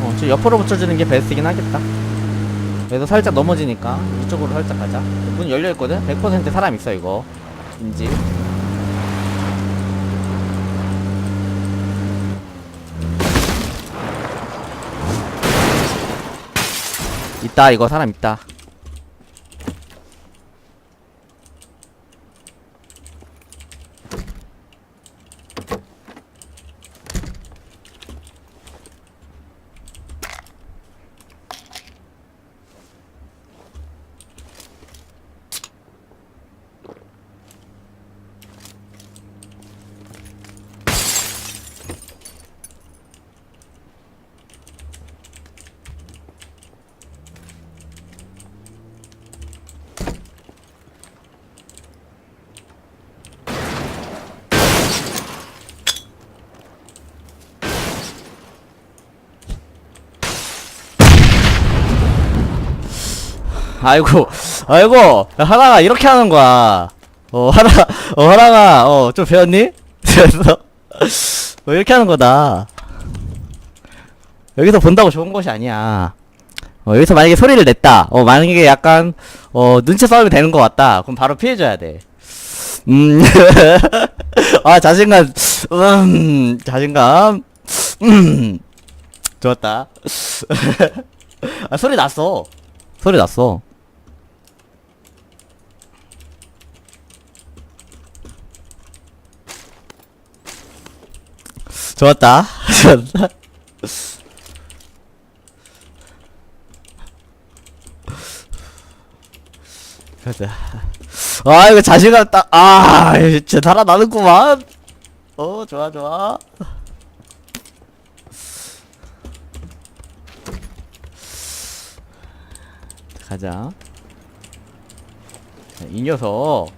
어, 저 옆으로 붙여주는 게 베스트긴 하겠다. 그래도 살짝 넘어지니까 이쪽으로 살짝 가자. 문 열려 있거든. 100% 사람 있어 이거. 인지. 있다 이거 사람 있다. 아이고, 아이고, 하나가 이렇게 하는 거야. 어, 하나, 어, 하나가, 어, 좀 배웠니? 그래서, 어, 이렇게 하는 거다. 여기서 본다고 좋은 것이 아니야. 어, 여기서 만약에 소리를 냈다. 어, 만약에 약간, 어, 눈치 싸움이 되는 것 같다. 그럼 바로 피해줘야 돼. 음, 아, 자신감, 음, 자신감, 음, 좋았다. 아, 소리 났어. 소리 났어. 좋았다. 좋았다. 가자. 아, 이거 자신감 딱, 아, 진짜 달아나는구만. 어, 좋아, 좋아. 가자. 자, 이 녀석.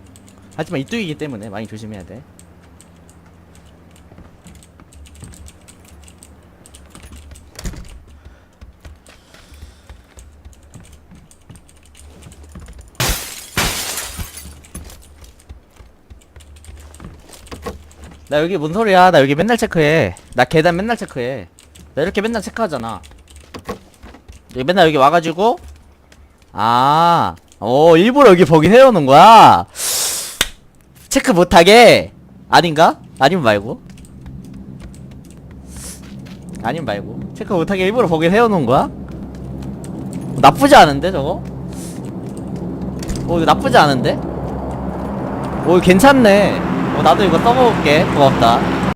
하지만 이뚝이기 때문에 많이 조심해야 돼. 나 여기 뭔 소리야? 나 여기 맨날 체크해. 나 계단 맨날 체크해. 나 이렇게 맨날 체크하잖아. 여기 맨날 여기 와가지고 아, 어, 일부러 여기 보긴 해오는 거야? 체크 못하게? 아닌가? 아니면 말고? 아니면 말고? 체크 못하게 일부러 보긴 해오는 거야? 어, 나쁘지 않은데, 저거? 어, 이거 나쁘지 않은데? 오, 괜찮네. 어, 나도 이거 써먹을게. 고맙다.